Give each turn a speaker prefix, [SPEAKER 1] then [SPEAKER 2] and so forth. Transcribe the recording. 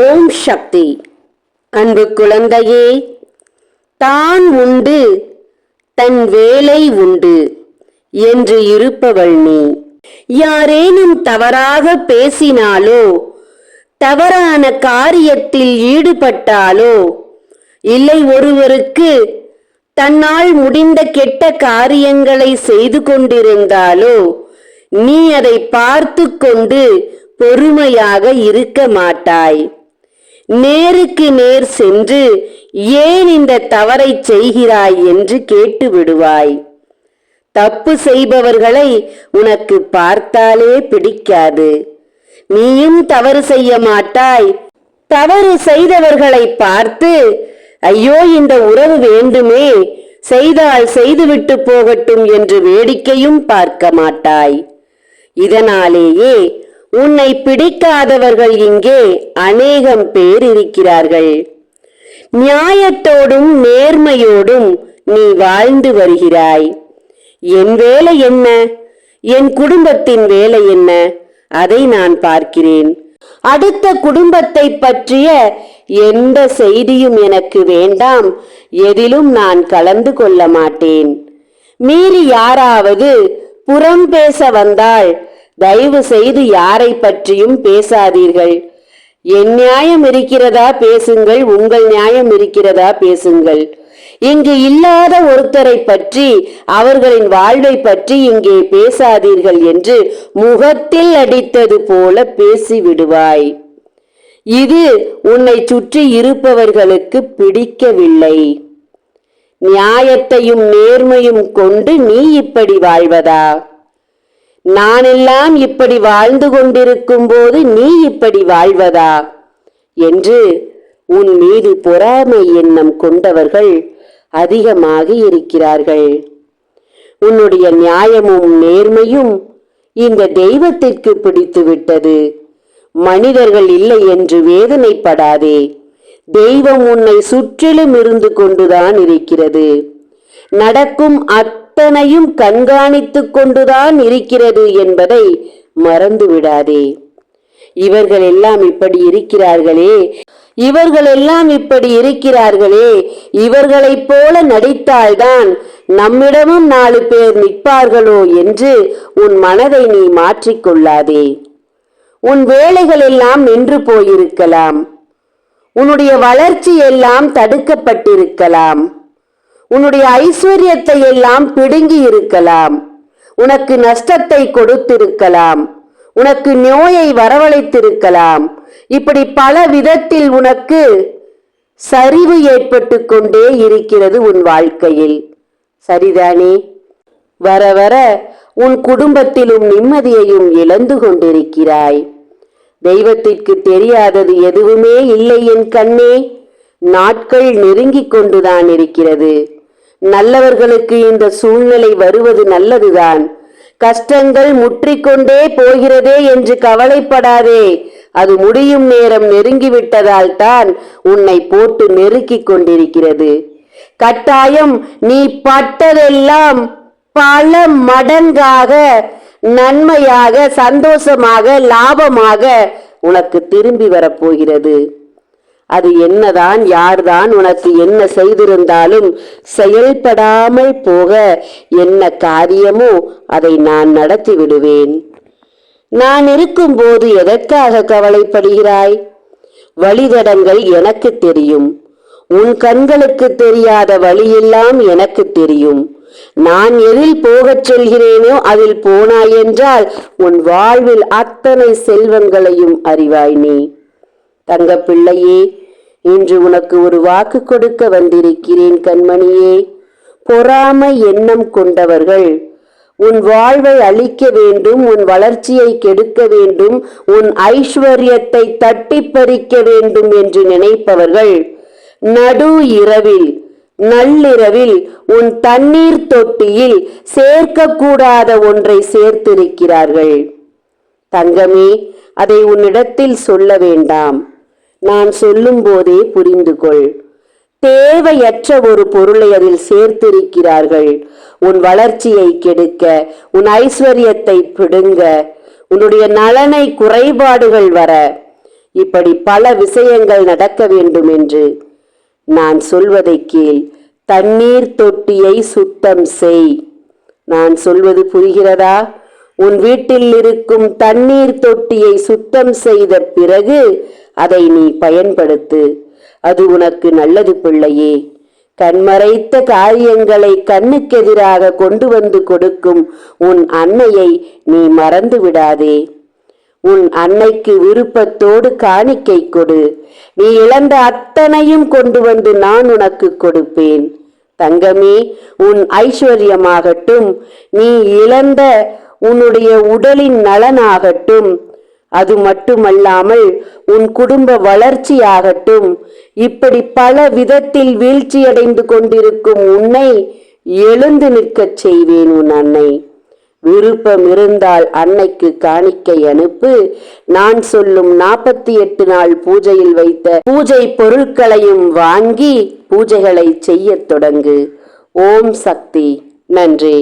[SPEAKER 1] ஓம் சக்தி. அன்பு குழந்தையே தான் உண்டு தன் வேலை உண்டு என்று இருப்பவள் நீ. யாரேனும் தவறாக பேசினாலோ தவறான காரியத்தில் ஈடுபட்டாலோ இல்லை ஒருவருக்கு தன்னால் முடிந்த கெட்ட காரியங்களை செய்து கொண்டிருந்தாலோ நீ அதை பார்த்து கொண்டு பொறுமையாக இருக்க மாட்டாய். நேருக்கு நேர் சென்று ஏன் இந்த தவறை செய்கிறாய் என்று கேட்டு விடுவாய் தப்பு செய்பவர்களை உனக்கு பார்த்தாலே பிடிக்காது. நீயும் தவறு செய்ய மாட்டாய். தவறு செய்தவர்களை பார்த்து ஐயோ இந்த உறவு வேண்டுமே. செய்தால் செய்துவிட்டு போகட்டும் என்று வேடிக்கையும் பார்க்க மாட்டாய். இதனாலேயே உன்னை பிடிக்காதவர்கள் இங்கே அநேகம் பேர் இருக்கிறார்கள். நியாயத்தோடும் நேர்மையோடும் நீ வாழ்ந்து வருகிறாய். என் வேலை என்ன? என் குடும்பத்தின் வேலை என்ன? அதை நான் பார்க்கிறேன். அடுத்த குடும்பத்தை பற்றிய எந்த செய்தியும் எனக்கு வேண்டாம். எதிலும் நான் கலந்து கொள்ள மாட்டேன். மீறி யாராவது புறம் பேச வந்தால் தயவு செய்து யாரை பற்றியும் பேசாதீர்கள். என் நியாயம் இருக்கிறதா பேசுங்கள் உங்கள் நியாயம் இருக்கிறதா பேசுங்கள். இங்கு இல்லாத ஒருத்தரை பற்றி அவர்களின் வாழ்வை பற்றி இங்கே பேசாதீர்கள் என்று முகத்தில் அடித்தது போல பேசி விடுவாய் இது உன்னை சுற்றி இருப்பவர்களுக்கு பிடிக்கவில்லை. நியாயத்தையும் நேர்மையும் கொண்டு நீ இப்படி வாழ்வதா? நானெல்லாம் இப்படி வாழ்ந்து கொண்டிருக்கும் போது நீ இப்படி வாழ்வதா? என்று உன் மீது பொறாமை எண்ணம் கொண்டவர்கள் அதிகமாக இருக்கிறார்கள். உன்னுடைய நியாயமும் நேர்மையும் இந்த தெய்வத்திற்கு பிடித்து விட்டது மனிதர்கள் இல்லை என்று வேதனைப்படாதே. தெய்வம் உன்னை சுற்றிலும் இருந்து கொண்டுதான் இருக்கிறது. நடக்கும் அத் அத்தனையும் கண்காணித்துக் கொண்டுதான் இருக்கிறது என்பதை மறந்து விடாதே இவர்கள் எல்லாம் இப்படி இருக்கிறார்களே. இவர்கள் எல்லாம் இப்படி இருக்கிறார்களே. இவர்களைப் போல நடித்தால்தான் நம்மிடமும் நாலு பேர் நிற்பார்களோ என்று உன் மனதை நீ மாற்றிக்கொள்ளாதே உன் வேலைகள் எல்லாம் நின்று போயிருக்கலாம். உன்னுடைய வளர்ச்சி எல்லாம் தடுக்கப்பட்டிருக்கலாம். உன்னுடைய ஐஸ்வர்யத்தை எல்லாம் பிடுங்கி இருக்கலாம் உனக்கு நஷ்டத்தை கொடுத்திருக்கலாம். உனக்கு நோயை வரவழைத்திருக்கலாம். இப்படி பல விதத்தில் உனக்கு சரிவு ஏற்பட்டு கொண்டே இருக்கிறது உன் வாழ்க்கையில். சரிதானே? வர வர உன் குடும்பத்திலும் நிம்மதியையும் இழந்து கொண்டிருக்கிறாய். தெய்வத்திற்கு தெரியாதது எதுவுமே இல்லை என் கண்ணே. நாட்கள் நெருங்கிக் கொண்டுதான் இருக்கிறது. நல்லவர்களுக்கு இந்த சூழ்நிலை வருவது நல்லதுதான். கஷ்டங்கள் முற்றிக்கொண்டே போகிறதே என்று கவலைப்படாதே. அது முடியும் நேரம் நெருங்கிவிட்டதால் தான் உன்னை போட்டு நெருக்கிக் கொண்டிருக்கிறது. கட்டாயம் நீ பட்டதெல்லாம் பல மடங்காக நன்மையாக சந்தோஷமாக லாபமாக உனக்கு திரும்பி வரப்போகிறது. அது என்னதான் யார்தான் உனக்கு என்ன செய்திருந்தாலும் செயல்படாமல் போக என்ன காரியமோ அதை நான் நடத்தி விடுவேன். நான் இருக்கும்போது எதற்காக கவலைப்படுகிறாய்? வழிதடங்கள் எனக்கு தெரியும். உன் கண்களுக்கு தெரியாத வழியெல்லாம் எனக்கு தெரியும். நான் எதில் போகச் சொல்கிறேனோ அதில் போனாய் என்றால் உன் வாழ்வில் அத்தனை செல்வங்களையும் அறிவாய் நீ. தங்க பிள்ளையே இன்று உனக்கு ஒரு வாக்கு கொடுக்க வந்திருக்கிறேன் கண்மணியே. பொறாமை எண்ணம் கொண்டவர்கள் உன் வாழ்வை அழிக்க வேண்டும் உன் வளர்ச்சியை கெடுக்க வேண்டும் உன் ஐஸ்வர்யத்தை தட்டி பறிக்க வேண்டும் என்று நினைப்பவர்கள் நடு இரவில் நள்ளிரவில் உன் தண்ணீர் தொட்டியில் சேர்க்கக்கூடாத ஒன்றை சேர்த்திருக்கிறார்கள். தங்கமே அதை உன்னிடத்தில் சொல்ல வேண்டாம். நான் சொல்லும் போதே புரிந்து கொள் தேவையற்ற ஒரு பொருளை அதில் சேர்த்திருக்கிறார்கள். உன் வளர்ச்சியை கெடுக்க உன் ஐஸ்வர்யத்தை பிடுங்க உன்னுடைய நலனை குறைபாடுகள் வர. இப்படி பல விஷயங்கள் நடக்க வேண்டும் என்று நான் சொல்வதை கேள். தண்ணீர் தொட்டியை சுத்தம் செய். நான் சொல்வது புரிகிறதா? உன் வீட்டில் இருக்கும் தண்ணீர் தொட்டியை சுத்தம் செய்த பிறகு அதை நீ பயன்படுத்து. அது உனக்கு நல்லது பிள்ளையே. கண்மறைத்த காரியங்களை கண்ணுக்கெதிராக கொண்டு வந்து கொடுக்கும் உன் அன்னையை நீ மறந்து விடாதே. உன் அன்னைக்கு விருப்பத்தோடு காணிக்கை கொடு. நீ இழந்த அத்தனையும் கொண்டு வந்து நான் உனக்கு கொடுப்பேன். தங்கமே உன் ஐஸ்வர்யமாகட்டும் நீ இழந்த உன்னுடைய உடலின் நலனாகட்டும் அது மட்டுமல்லாமல் உன் குடும்ப வளர்ச்சியாகட்டும். இப்படி பல விதத்தில் வீழ்ச்சியடைந்து கொண்டிருக்கும் உன்னை எழுந்து நிற்கச் செய்வேன் உன் அன்னை. விருப்பம் இருந்தால் அன்னைக்கு காணிக்கை அனுப்பு. நான் சொல்லும் நாற்பத்தி எட்டு நாள் பூஜையில் வைத்த பூஜை பொருட்களையும் வாங்கி பூஜைகளை செய்யத் தொடங்கு. ஓம் சக்தி. நன்றி.